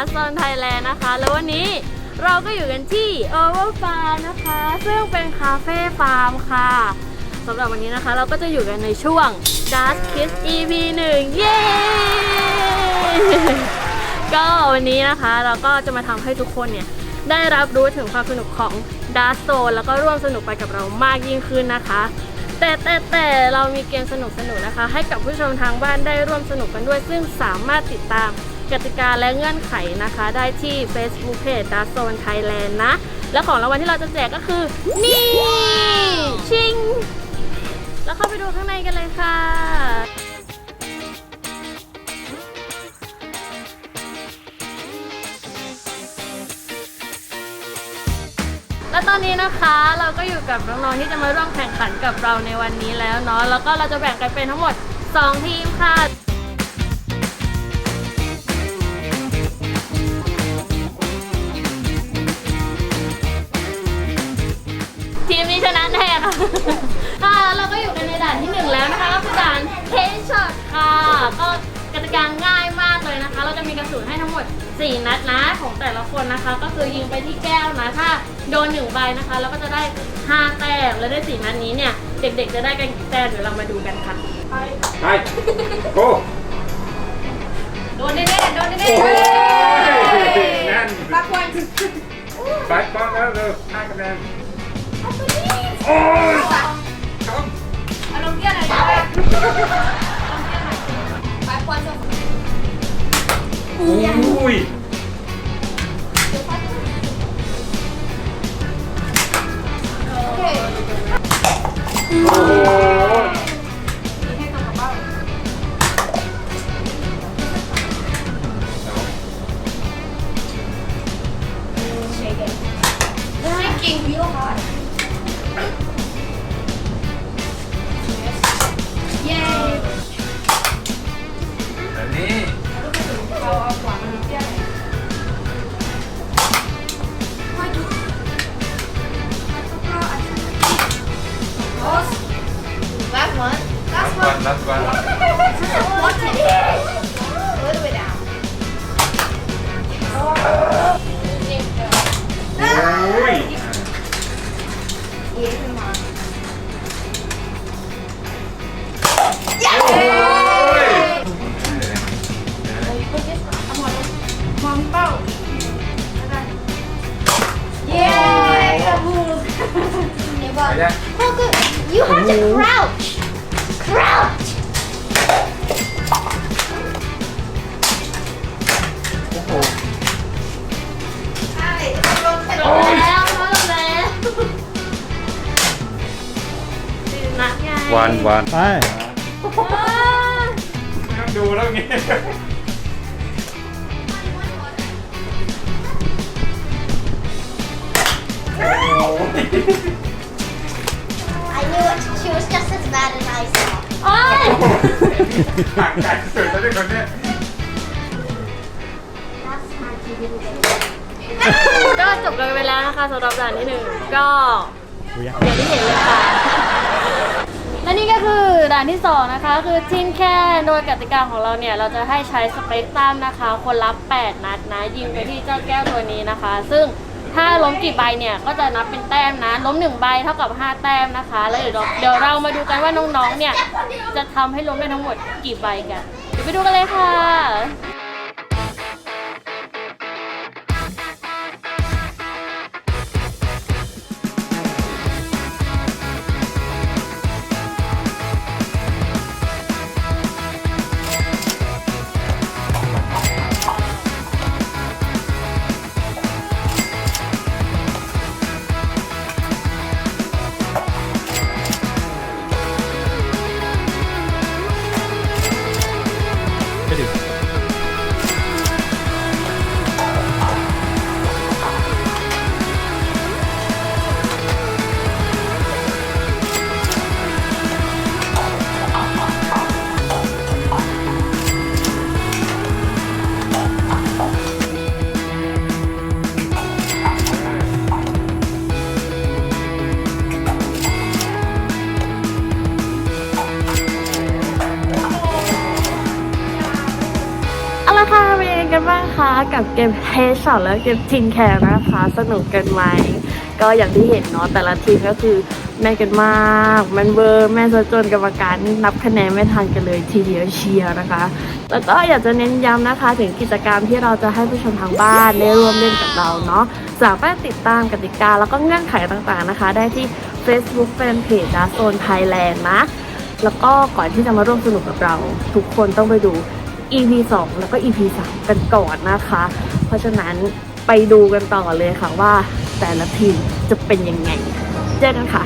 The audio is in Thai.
ดัสซอนไทยแลนด์นะคะ แล้ววันนี้เราก็อยู่กันที่ Over Farm นะคะ ซึ่งเป็นคาเฟ่ฟาร์มค่ะสำหรับวันนี้นะคะเราก็จะอยู่กันในช่วง Dust Kiss EP 1 เย้ ก็วันนี้นะคะเราก็จะมาทำให้ทุกคนเนี่ย ได้รับรู้ถึงความสนุกของดาร์ z โซแล้วก็ร่วมสนุกไปกับเรามากยิ่งขึ้นนะคะแต่แต่แต่เรามีเกมสนุกสนุกๆนะคะ ให้กับผู้ชมทางบ้านได้ร่วมสนุกกันด้วย ซึ่งสามารถติดตาม กติกาและเงื่อนไขนะคะ ได้ที่ Facebook Page d a r z o n Thailand นะ และของรางวัลที่เราจะแจกก็คือ นี่ชิง แล้วเข้าไปดูข้างในกันเลยค่ะและตอนนี้นะคะเราก็อยู่กับน้องๆที่จะมาร่วมแข่งขันกับเราในวันนี้แล้วเนาะแล้วก็เราจะแบ่งกันเป็นทั้งหมด 2 ทีมค่ะ แล้วนะคะก็คือด่านเทนช็อตค่ะ ก็กติกาง่ายมากเลยนะคะ เราจะมีกระสุนให้ทั้งหมด 4 นัดนะของแต่ละคนนะคะ ก็คือยิงไปที่แก้วนะถ้าโดนหนึ่งใบนะคะเราก็จะได้5แต้มแล้วได้ 4 นัดนี้เนี่ย เด็กๆจะได้กันกี่แต้มเดี๋ยวเรามาดูกันค่ะ ไปโก้โดนแน่ๆโดนแน่โอ้ยๆแน่นมาควรไปป้องแล้วเร็วห้าคะแนน โอ้ยต้ ไรนะไปควรจะ อุ้ย รั Last บวัน one. รับวัน Watch it. A little bit down. โอ้ย Yeah, come on. โอ้ย Put this one. Come on. Come on, bow. Yeah, good move. Yeah, ไป but ยัง Focus. You have to crouch. Crouch. นัดไงวันวันไปอ่าไม่ต้องดูแล้วงี้ I knew it. She was just as bad as I saw. โอ๊ยห่างไกลสุดแล้วที่คนเนี้ย That's my TV. ก็จบกันไปแล้วนะคะสำหรับด่านที่หนึ่งก็ดูยังอย่างที่เห็นเลยค่ะ และนี่ก็คือด่านที่สองนะคะ คือทินแค่โดยกติกาของเราเนี่ย เราจะให้ใช้สเปกตรัมนะคะ คนละ8นัดนะ ยิงไปที่เจ้าแก้วตัวนี้นะคะ ซึ่งถ้าล้มกี่ใบเนี่ย ก็จะนับเป็นแต้มนะ ล้มหนึ่งใบเท่ากับ 5 แต้มนะคะ แล้วเดี๋ยวเราเดี๋ยวเรามาดูกันว่าน้องๆเนี่ยจะทำให้ล้มได้ทั้งหมดกี่ใบกัน เดี๋ยวไปดูกันเลยค่ะ บ้างคะกับเกมเฮชช็อตและเกมทิงแคร์นะคะ สนุกกันไหม ก็อย่างที่เห็นเนาะแต่ละทีมก็คือแม่กันมากมันเวอร์แม่ซะจนกรรมการนับคะแนนไม่ทันกันเลยทีเดียวเชียร์นะคะ แล้วก็อยากจะเน้นย้ำนะคะ ถึงกิจกรรมที่เราจะให้ผู้ชมทางบ้านได้ร่วมเล่นกับเราเนาะสามารถติดตามกติกาแล้วก็เงื่อนไขต่างๆนะคะ ได้ที่ Facebook Fanpage ดาโซนไทยแลนด์นะ แล้วก็ก่อนที่จะมาร่วมสนุกกับเรา ทุกคนต้องไปดู EP 2 แล้วก็ EP 3 กันก่อนนะคะ เพราะฉะนั้นไปดูกันต่อเลยค่ะว่าแต่ละทีมจะเป็นยังไง เจอกันค่ะ